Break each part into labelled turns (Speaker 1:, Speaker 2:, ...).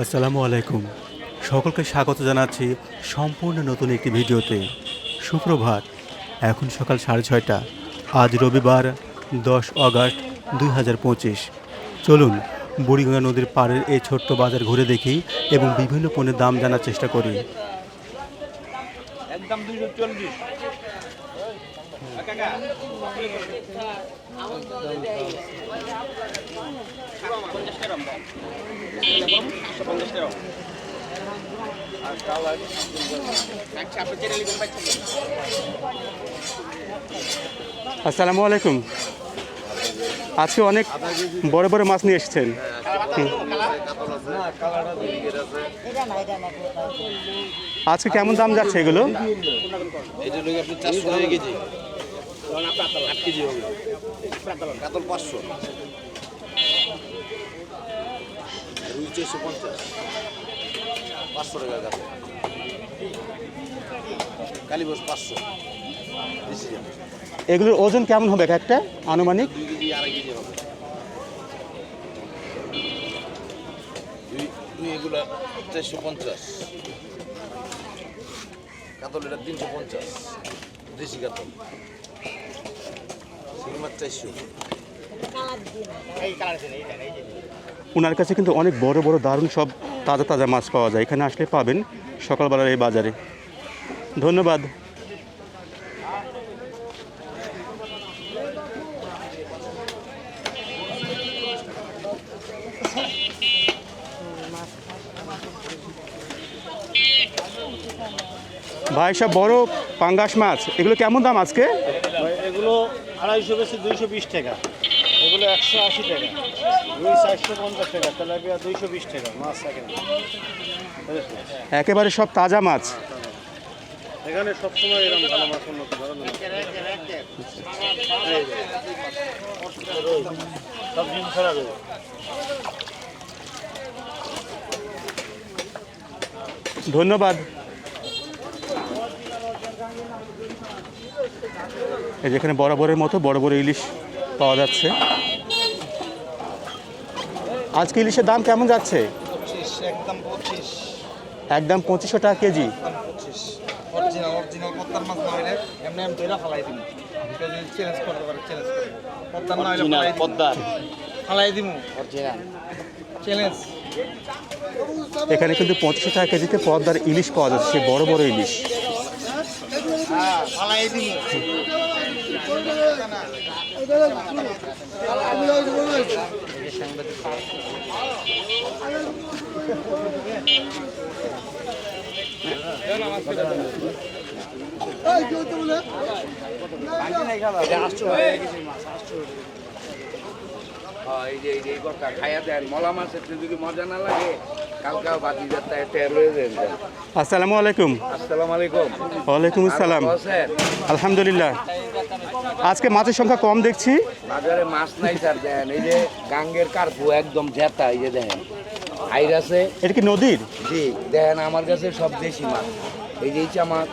Speaker 1: আসসালামু আলাইকুম। সকলকে স্বাগত জানাচ্ছি সম্পূর্ণ নতুন একটি ভিডিওতে। সুপ্রভাত, এখন সকাল সাড়ে ছয়টা। আজ রবিবার, দশ আগস্ট দুই চলুন, বুড়িগঙ্গা নদীর পাড়ের এই ছোট্ট বাজার ঘুরে দেখি এবং বিভিন্ন পণ্যের দাম জানার চেষ্টা করি। আসসালামু আলাইকুম। আজকে অনেক বড় বড় মাছ নিয়ে এসেছেন। আজকে কেমন দাম যাচ্ছে এগুলো?
Speaker 2: আট কেজি হবে কাতল পাঁচশো। রুই চারশো পঞ্চাশ। পাঁচশো টাকা কাতল। কালীবস পাঁচশো।
Speaker 1: এগুলোর ওজন কেমন হবে এক একটা? আনুমানিক?
Speaker 2: দুই কেজি আড়াই কেজি হবে। এগুলা চারশো পঞ্চাশ। কাতল এটা তিনশো পঞ্চাশ। দেশি কাতল। চারশো
Speaker 1: ওনার কাছে কিন্তু অনেক বড় বড় দারুণ সব তাজা তাজা মাছ পাওয়া যায়। এখানে আসলে পাবেন সকালবেলার এই বাজারে। ধন্যবাদ। ভাই সব বড় পাঙ্গাস মাছ এগুলো কেমন দাম আজকে?
Speaker 3: এগুলো আড়াইশো বেশি দুইশো বিশ টাকা। এগুলো একশো আশি টাকা। রুই চারশো পঞ্চাশ টাকা তেলাপিয়া দুইশো বিশ টাকা মাছ
Speaker 1: একেবারে। সব তাজা মাছ।
Speaker 3: এখানে সবসময় এরকম ভালো মাছ উন্নত। সব ডিম ছাড়া
Speaker 1: ধন্যবাদ। এই যেখানে বরাবরের মতো বড় বড় ইলিশ পাওয়া যাচ্ছে। আজকে ইলিশের দাম কেমন যাচ্ছে?
Speaker 4: একদম
Speaker 1: পঁচিশশো টাকা কেজি। এখানে কিন্তু পঁচিশশো টাকা কেজিতে পদ্মার ইলিশ পাওয়া যাচ্ছে বড় বড় ইলিশ
Speaker 4: হ্যাঁ ফালাই দিবো
Speaker 5: হ্যাঁ, এই যে এই কথা খাইয়া দেন মলা মাছের যদি মজা না লাগে
Speaker 1: আসসালামু আলাইকুম।
Speaker 5: আসসালামু আলাইকুম।
Speaker 1: ওয়ালাইকুম আসসালাম। আলহামদুলিল্লাহ। আজকে মাছের সংখ্যা কম দেখছি।
Speaker 5: বাজারে মাছ নাই স্যার দেন এই যে গাঙ্গের কার্পু একদম জেতা এই যে দেখেন আইর আছে।
Speaker 1: এটা কি নদীর?
Speaker 5: জি দেখেন আমার কাছে সব দেশি মাছ। এই যে ইচা মাছ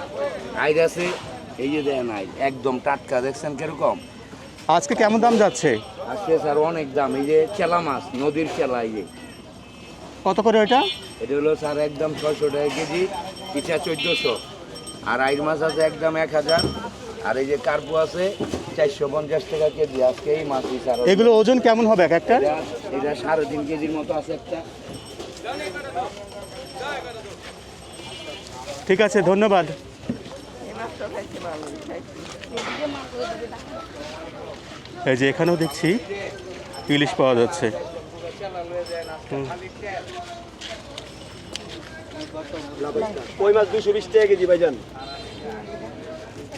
Speaker 5: আইর আছে এই যে দেখেন আই একদম টাটকা দেখছেন কীরকম?
Speaker 1: আজকে কেমন দাম যাচ্ছে?
Speaker 5: আজকে স্যার অনেক দাম এই যে চেলা মাছ নদীর চেলা এই যে।
Speaker 1: কত করে ওইটা
Speaker 5: এটা হলো স্যার একদম ছয়শো টাকা কেজি পিঠা চোদ্দোশো। আর আইর মাছ আছে একদম এক হাজার। আর এই যে কার্পু আছে চারশো পঞ্চাশ টাকা কেজি আজকে এই স্যার
Speaker 1: এগুলো ওজন কেমন হবে এক একটা?
Speaker 5: এটা সাড়ে তিন কেজির মতো আছে একটা।
Speaker 1: ঠিক আছে ধন্যবাদ। এই যে এখানেও দেখছি ইলিশ পাওয়া যাচ্ছে।
Speaker 3: ওই মাছ? দুইশো বিশ টাকা কেজি ভাইজান।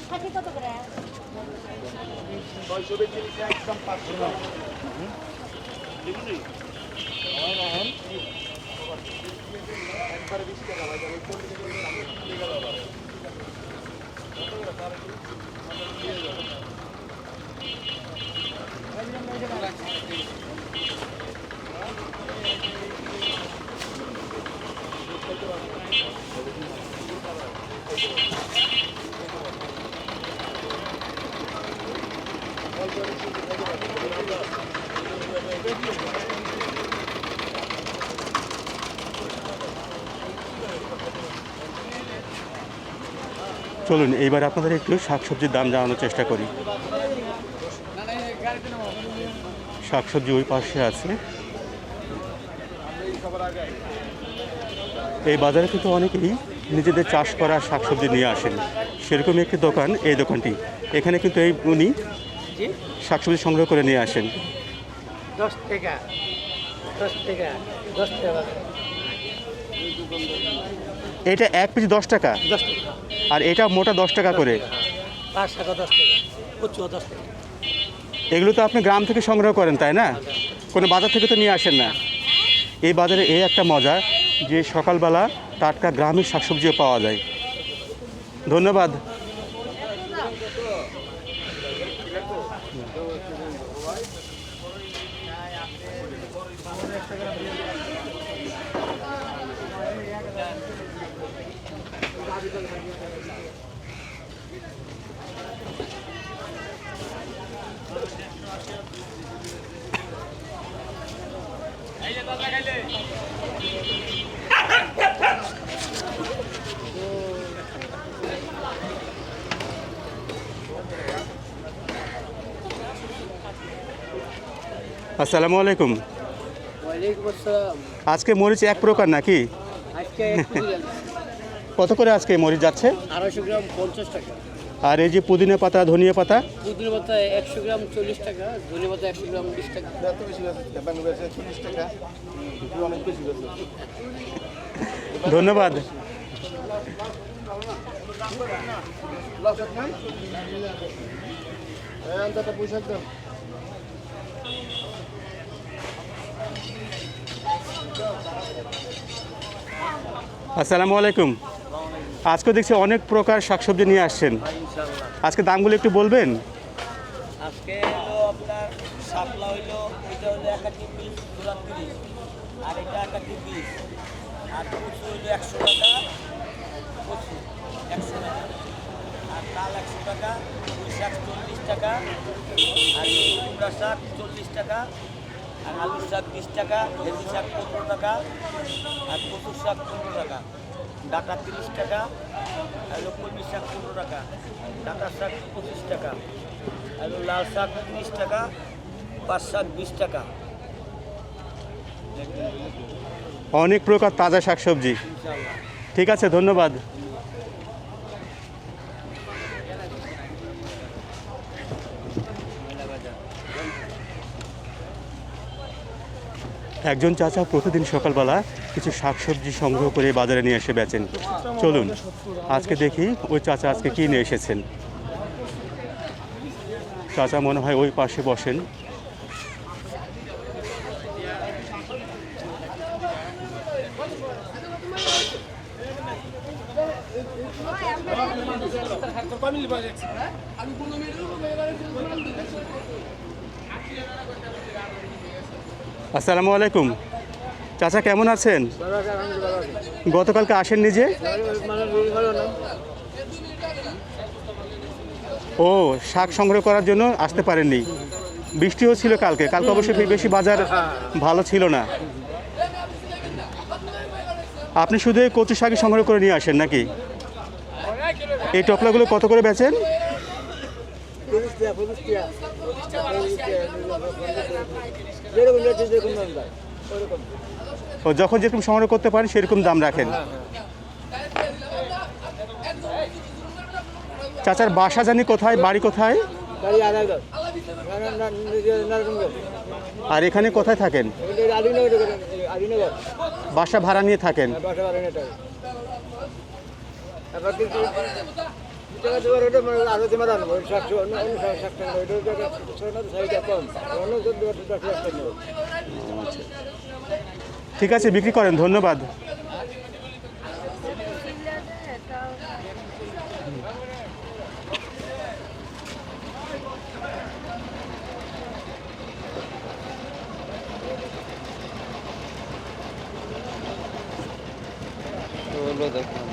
Speaker 3: ষাটি কত করে? ছয়শো বেচে
Speaker 4: একদম পাঁচশো একবারে বিশ টাকা বাজার
Speaker 1: চলুন এইবার আপনাদের একটু শাকসবজির দাম জানানোর চেষ্টা করি। শাকসবজি ওই পাশে আছে। এই বাজারে কিন্তু অনেকেই নিজেদের চাষ করা শাকসবজি নিয়ে আসেন। সেরকমই একটি দোকান এই দোকানটি। এখানে কিন্তু এই উনি শাকসবজি সংগ্রহ করে নিয়ে আসেন।
Speaker 6: দশ টাকা। দশ টাকা। দশ টাকা।
Speaker 1: এটা এক পিস দশ টাকা?
Speaker 6: দশ টাকা।
Speaker 1: আর এটা মোটা দশ টাকা করে। এগুলো তো আপনি গ্রাম থেকে সংগ্রহ করেন তাই না? কোনো বাজার থেকে তো নিয়ে আসেন না। এই বাজারে এই একটা মজা যে সকালবেলা টাটকা গ্রামের শাকসবজিও পাওয়া যায়। ধন্যবাদ। আসসালামু আলাইকুম
Speaker 6: ওয়ালাইকুম আসসালাম
Speaker 1: আজকে মরিচ এক প্রকার নাকি
Speaker 6: আজকে এক কেজি দেন।
Speaker 1: কত করে আজকে মরিচ যাচ্ছে?
Speaker 6: আড়াইশো গ্রাম পঞ্চাশ টাকা।
Speaker 1: আর এই যে পুদিনা পাতা ধনিয়া পাতা?
Speaker 6: পুদিনা পাতা একশো গ্রাম চল্লিশ টাকা ধনে পাতা একশো গ্রাম বিশ টাকা।
Speaker 1: ধন্যবাদ। আসসালামু আলাইকুম। আজকে দেখছি অনেক প্রকার শাকসবজি নিয়ে আসছেন। আজকে দামগুলো একটু বলবেন?
Speaker 6: আজকে হলো আপনার শাপলা হইল, এটা হলো আর এটা আর হইল একশো টাকা একশো টাকা। আর একশো টাকা শাক চল্লিশ টাকা, আর শাক চল্লিশ টাকা, আর আলু শাক বিশ টাকা ভেজি শাক পনেরো টাকা, আর কচুর শাক পনেরো টাকা। ডাটা তিরিশ টাকা হলো কলমি শাক পনেরো টাকা ডাটা শাক পঁচিশ টাকা আলু হলো লাল শাক তিরিশ টাকা পাঁচ শাক বিশ টাকা।
Speaker 1: অনেক প্রকার তাজা শাকসবজি।
Speaker 6: সবজি
Speaker 1: ঠিক আছে ধন্যবাদ। একজন চাচা প্রতিদিন সকালবেলা কিছু শাকসবজি সংগ্রহ করে বাজারে নিয়ে এসে বেচেন। চলুন, আজকে দেখি ওই চাচা আজকে কি নিয়ে এসেছেন। চাচা মনে হয় ওই পাশে বসেন। আসসালামু আলাইকুম। চাচা, কেমন আছেন? গতকালকে আসেন নিজে? ও, শাক সংগ্রহ করার জন্য আসতে পারেননি। বৃষ্টিও ছিল কালকে। কালকে অবশ্যই বেশি বাজার ভালো ছিল না। আপনি শুধু এই কচু শাকই সংগ্রহ করে নিয়ে আসেন নাকি? এই টপলাগুলো কত করে বেচেন? ও যখন যেরকম সংগ্রহ করতে পারেন সেরকম দাম রাখেন। চাচার বাসা জানি কোথায় বাড়ি কোথায়? আর এখানে কোথায় থাকেন? বাসা ভাড়া নিয়ে থাকেন। ঠিক আছে বিক্রি করেন ধন্যবাদ।
Speaker 2: দেখুন।